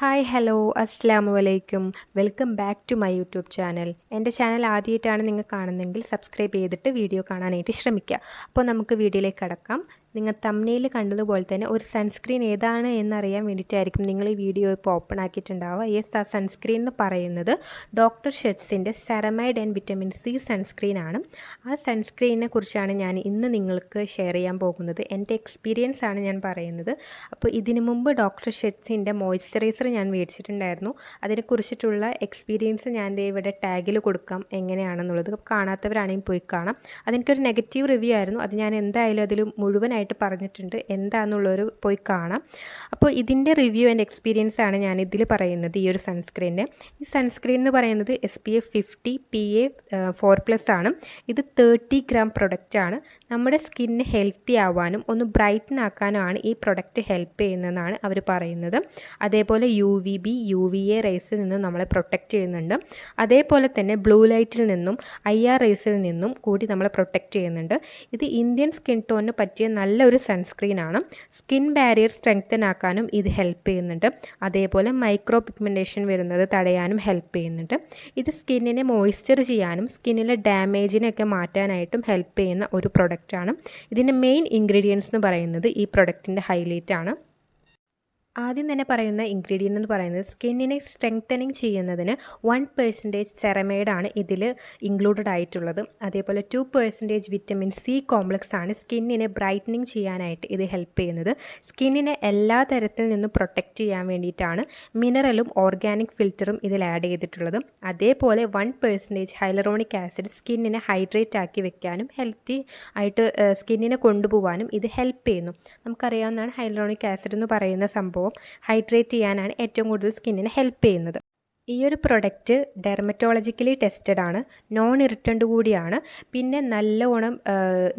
Hi hello അസ്സാമു വലൈക്കും welcome back to my YouTube channel എന്റെ ചാനൽ ആദ്യമായിട്ടാണ് നിങ്ങൾ കാണുന്നതെങ്കിൽ സബ്സ്ക്രൈബ് ചെയ്തിട്ട് വീഡിയോ കാണാനായിട്ട് ശ്രമിക്കുക. അപ്പോൾ നമുക്ക് വീഡിയോയിലേക്ക് കടക്കാം. നിങ്ങൾ തമ്മിൽ കണ്ടതുപോലെ തന്നെ ഒരു സൺസ്ക്രീൻ ഏതാണ് എന്നറിയാൻ വേണ്ടിയിട്ടായിരിക്കും നിങ്ങൾ ഈ വീഡിയോ ഇപ്പോൾ ഓപ്പൺ ആക്കിയിട്ടുണ്ടാവുക. യെസ് ആ സൺസ്ക്രീൻ എന്ന് പറയുന്നത് doctor ഷെറ്റ്സിന്റെ ceramide and vitamin C sunscreen ആണ്. ആ സൺസ്ക്രീനെ കുറിച്ചാണ് ഞാൻ ഇന്ന് നിങ്ങൾക്ക് ഷെയർ ചെയ്യാൻ പോകുന്നത്. എന്റെ എക്സ്പീരിയൻസ് ആണ് ഞാൻ പറയുന്നത്. അപ്പോൾ ഇതിനു മുമ്പ് ഡോക്ടർ ഷെറ്റ്സിന്റെ മോയ്സ്ചറൈസർ ഞാൻ മേടിച്ചിട്ടുണ്ടായിരുന്നു. അതിനെക്കുറിച്ചിട്ടുള്ള എക്സ്പീരിയൻസ് ഞാൻ ഇവിടെ ടാഗിൽ കൊടുക്കാം എങ്ങനെയാണെന്നുള്ളത്. കാണാത്തവരാണെങ്കിൽ പോയി കാണാം. അതെനിക്കൊരു നെഗറ്റീവ് റിവ്യൂ ആയിരുന്നു. അത് ഞാൻ എന്തായാലും അതിൽ മുഴുവനായിട്ട് പറഞ്ഞിട്ടുണ്ട്. എന്താണെന്നുള്ളൊരു പോയി കാണാം. അപ്പോൾ ഇതിന്റെ റിവ്യൂ ആൻഡ് എക്സ്പീരിയൻസ് ആണ് ഞാൻ ഇതിൽ പറയുന്നത് ഈ ഒരു സൺസ്ക്രീനിന്റെ ഈ സൺസ്ക്രീൻ എന്ന് പറയുന്നത് S P F fifty P A four plus ആണ്. ഇത് തേർട്ടി ഗ്രാം പ്രൊഡക്റ്റാണ് നമ്മുടെ സ്കിന്നിന് ഹെൽത്തി ആവാനും ഒന്ന് ബ്രൈറ്റൻ ആക്കാനുമാണ് ഈ പ്രൊഡക്റ്റ് ഹെൽപ്പ് ചെയ്യുന്നതെന്നാണ് അവർ പറയുന്നത്. അതേപോലെ U V B U V A റേസിൽ നിന്നും നമ്മളെ പ്രൊട്ടക്റ്റ് ചെയ്യുന്നുണ്ട്. അതേപോലെ തന്നെ ബ്ലൂ ലൈറ്റിൽ നിന്നും ഐ ആർ റേസിൽ നിന്നും കൂടി നമ്മളെ പ്രൊട്ടക്റ്റ് ചെയ്യുന്നുണ്ട്. ഇത് ഇന്ത്യൻ സ്കിൻ ടോണിന് പറ്റിയ നല്ലൊരു സൺസ്ക്രീനാണ് സ്കിൻ ബാരിയർ സ്ട്രെങ്തൻ ആക്കാനും ഇത് ഹെൽപ്പ് ചെയ്യുന്നുണ്ട്. അതേപോലെ മൈക്രോ പിഗ്മെന്റേഷൻ വരുന്നത് തടയാനും ഹെൽപ്പ് ചെയ്യുന്നുണ്ട്. ഇത് സ്കിന്നിനെ മോയ്സ്ചർ ചെയ്യാനും സ്കിന്നിലെ ഡാമേജിനെയൊക്കെ മാറ്റാനായിട്ടും ഹെൽപ്പ് ചെയ്യുന്ന ഒരു പ്രൊഡക്റ്റാണ് ഇതിന്റെ മെയിൻ ഇൻഗ്രീഡിയൻസ് എന്ന് പറയുന്നത് ഈ പ്രൊഡക്റ്റിന്റെ ഹൈലൈറ്റ് ആണ്. ആദ്യം തന്നെ പറയുന്ന ഇൻഗ്രീഡിയന്റ് എന്ന് പറയുന്നത് സ്കിന്നിനെ സ്ട്രെങ്തനിങ് ചെയ്യുന്നതിന് വൺ പെർസെന്റേജ് സെറമൈഡാണ് ഇതിൽ ഇൻക്ലൂഡഡ് ആയിട്ടുള്ളത്. അതേപോലെ two percentage vitamin C complex ആണ് സ്കിന്നിനെ ബ്രൈറ്റനിങ് ചെയ്യാനായിട്ട് ഇത് ഹെൽപ്പ് ചെയ്യുന്നത്. സ്കിന്നിനെ എല്ലാ തരത്തിൽ നിന്നും പ്രൊട്ടക്റ്റ് ചെയ്യാൻ വേണ്ടിയിട്ടാണ് മിനറലും ഓർഗാനിക് ഫിൽറ്ററും ഇതിൽ ആഡ് ചെയ്തിട്ടുള്ളത്. അതേപോലെ വൺ പെർസെന്റേജ് ഹൈലറോണിക് ആസിഡ് സ്കിന്നിനെ ഹൈഡ്രേറ്റ് ആക്കി വെക്കാനും ഹെൽത്തി ആയിട്ട് സ്കിന്നിനെ കൊണ്ടുപോകാനും ഇത് ഹെൽപ്പ് ചെയ്യുന്നു. നമുക്കറിയാവുന്നതാണ് ഹൈലറോണിക് ആസിഡ് എന്ന് പറയുന്ന സംഭവം. ഹൈഡ്രേറ്റ് ചെയ്യാനാണ് ഏറ്റവും കൂടുതൽ സ്കിന്നിന് ഹെൽപ്പ് ചെയ്യുന്നത്. ഈ ഒരു പ്രൊഡക്റ്റ് ഡെർമറ്റോളജിക്കലി ടെസ്റ്റഡ് ആണ് നോൺ ഇറിറ്റന്റ് കൂടിയാണ്. പിന്നെ നല്ലോണം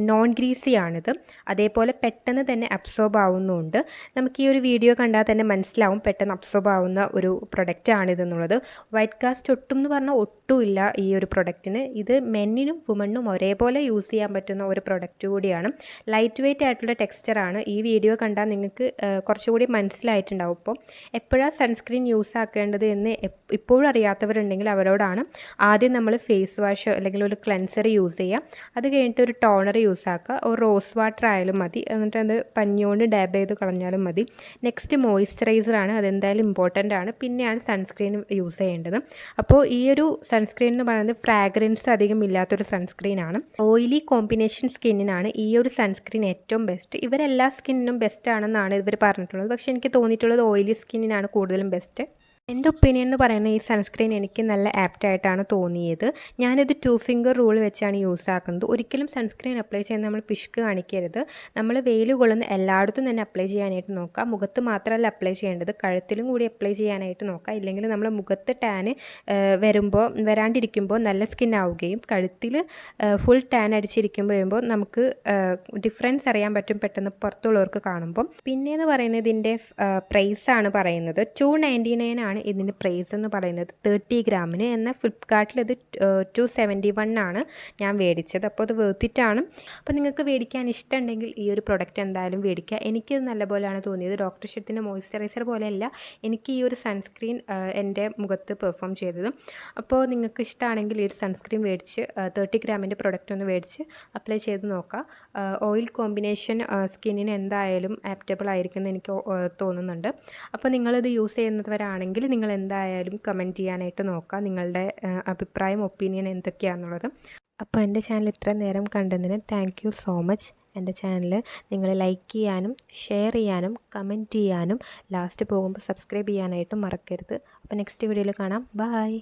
നോൺ ഗ്രീസി ആണിത്. അതേപോലെ പെട്ടെന്ന് തന്നെ അബ്സോർബ് ആവുന്നുമുണ്ട് നമുക്ക് ഈ ഒരു വീഡിയോ കണ്ടാൽ തന്നെ മനസ്സിലാവും പെട്ടെന്ന് അബ്സോർബ് ആവുന്ന ഒരു പ്രൊഡക്റ്റ് ആണിതെന്നുള്ളത് വൈറ്റ് കാസ്റ്റ് ഒട്ടും എന്ന് പറഞ്ഞാൽ ഒട്ടുമില്ല ഈ ഒരു പ്രൊഡക്റ്റിന് ഇത് മെന്നിനും വുമണ്ണും ഒരേപോലെ യൂസ് ചെയ്യാൻ പറ്റുന്ന ഒരു പ്രൊഡക്റ്റ് കൂടിയാണ്. ലൈറ്റ് വെയിറ്റ് ആയിട്ടുള്ള ടെക്സ്ചറാണ് ഈ വീഡിയോ കണ്ടാൽ നിങ്ങൾക്ക് കുറച്ചുകൂടി മനസ്സിലായിട്ടുണ്ടാവും. ഇപ്പോൾ എപ്പോഴാണ് സൺസ്ക്രീൻ യൂസ് ആക്കേണ്ടത് എന്ന് ഇപ്പോഴും അറിയാത്തവരുണ്ടെങ്കിൽ അവരോടാണ് ആദ്യം നമ്മൾ ഫേസ് വാഷ് അല്ലെങ്കിൽ ഒരു ക്ലെൻസർ യൂസ് ചെയ്യുക. അത് കഴിഞ്ഞിട്ട് ഒരു ടോണർ യൂസ് ആക്കുക. ഒരു റോസ് വാട്ടർ ആയാലും മതി. എന്നിട്ട് അത് പഞ്ഞുകൊണ്ട് ഡാബ് ചെയ്ത് കളഞ്ഞാലും മതി. നെക്സ്റ്റ് മോയ്സ്ചറൈസർ ആണ്. അതെന്തായാലും ഇമ്പോർട്ടന്റ് ആണ്. പിന്നെയാണ് സൺസ്ക്രീൻ യൂസ് ചെയ്യേണ്ടത്. അപ്പോൾ ഈ ഒരു സൺസ്ക്രീൻ എന്ന് പറയുന്നത് ഫ്രാഗ്രൻസ് അധികം ഇല്ലാത്തൊരു സൺസ്ക്രീൻ ആണ്. ഓയിലി കോമ്പിനേഷൻ സ്കിന്നിനാണ് ഈ ഒരു സൺസ്ക്രീൻ ഏറ്റവും ബെസ്റ്റ് ഇവരെല്ലാ സ്കിന്നിനും ബെസ്റ്റ് ആണെന്നാണ് ഇവർ പറഞ്ഞിട്ടുള്ളത്. പക്ഷേ എനിക്ക് തോന്നിയിട്ടുള്ളത് ഓയിലി സ്കിന്നിനാണ് കൂടുതലും ബെസ്റ്റ് എന്റെ ഒപ്പീനിയൻ എന്ന് പറയുന്നത് ഈ സൺസ്ക്രീൻ എനിക്ക് നല്ല ആപ്റ്റ് ആയിട്ടാണ് തോന്നിയത്. ഞാനിത് ടു ഫിംഗർ റൂൾ വെച്ചാണ് യൂസ് ആക്കുന്നത്. ഒരിക്കലും സൺസ്ക്രീൻ അപ്ലൈ ചെയ്യുന്ന നമ്മൾ പിശുക്ക് കാണിക്കരുത്. നമ്മൾ വെയിൽ കൊള്ളുന്ന എല്ലായിടത്തും തന്നെ അപ്ലൈ ചെയ്യാനായിട്ട് നോക്കുക. മുഖത്ത് മാത്രമല്ല അപ്ലൈ ചെയ്യേണ്ടത്. കഴുത്തിലും കൂടി അപ്ലൈ ചെയ്യാനായിട്ട് നോക്കുക. ഇല്ലെങ്കിൽ നമ്മൾ മുഖത്ത് ടാന് വരുമ്പോൾ വരാണ്ടിരിക്കുമ്പോൾ നല്ല സ്കിൻ ആവുകയും കഴുത്തിൽ ഫുൾ ടാൻ അടിച്ചിരിക്കുമ്പോൾ വരുമ്പോൾ നമുക്ക് ഡിഫറൻസ് അറിയാൻ പറ്റും പെട്ടെന്ന് പുറത്തുള്ളവർക്ക് കാണുമ്പോൾ പിന്നെയെന്ന് പറയുന്നത് ഇതിന്റെ പ്രൈസാണ് പറയുന്നത്. ടു നയന്റി നയൻ ആണ് ഇതിന്റെ പ്രൈസ് എന്ന് പറയുന്നത്. തേർട്ടി ഗ്രാമിന് എന്നാൽ ഫ്ലിപ്കാർട്ടിൽ ഇത് ടു സെവന്റി വൺ ആണ് ഞാൻ മേടിച്ചത്. അപ്പോൾ അത് വേർത്തിട്ടാണ് അപ്പോൾ നിങ്ങൾക്ക് മേടിക്കാൻ ഇഷ്ടമുണ്ടെങ്കിൽ ഈ ഒരു പ്രൊഡക്റ്റ് എന്തായാലും മേടിക്കുക. എനിക്കിത് നല്ലപോലെയാണ് തോന്നിയത്. ഡോക്ടർ ഷെട്ടിന്റെ മോയ്സ്ചറൈസർ പോലെയല്ല. എനിക്ക് ഈ ഒരു സൺസ്ക്രീൻ എന്റെ മുഖത്ത് പെർഫോം ചെയ്തത്. അപ്പോൾ നിങ്ങൾക്ക് ഇഷ്ടമാണെങ്കിൽ ഈ ഒരു സൺസ്ക്രീൻ മേടിച്ച് തേർട്ടി ഗ്രാമിന്റെ പ്രൊഡക്റ്റ് ഒന്ന് മേടിച്ച് അപ്ലൈ ചെയ്ത് നോക്കുക ഓയിൽ കോമ്പിനേഷൻ സ്കിന്നിന് എന്തായാലും ആപ്റ്റബിൾ ആയിരിക്കും എന്ന് എനിക്ക് തോന്നുന്നുണ്ട്. അപ്പോൾ നിങ്ങളിത് യൂസ് ചെയ്യുന്നവരാണെങ്കിൽ നിങ്ങൾ എന്തായാലും കമന്റ് ചെയ്യാനായിട്ട് നോക്കുക നിങ്ങളുടെ അഭിപ്രായം ഒപ്പീനിയൻ എന്തൊക്കെയാണെന്നുള്ളത് അപ്പോൾ എന്റെ ചാനൽ ഇത്ര നേരം കണ്ടതിന് താങ്ക് യു സോ മച്ച് എന്റെ ചാനൽ നിങ്ങൾ ലൈക്ക് ചെയ്യാനും ഷെയർ ചെയ്യാനും കമന്റ് ചെയ്യാനും ലാസ്റ്റ് പോകുമ്പോൾ സബ്സ്ക്രൈബ് ചെയ്യാനായിട്ടും മറക്കരുത്. അപ്പോൾ നെക്സ്റ്റ് വീഡിയോയിൽ കാണാം. ബായ്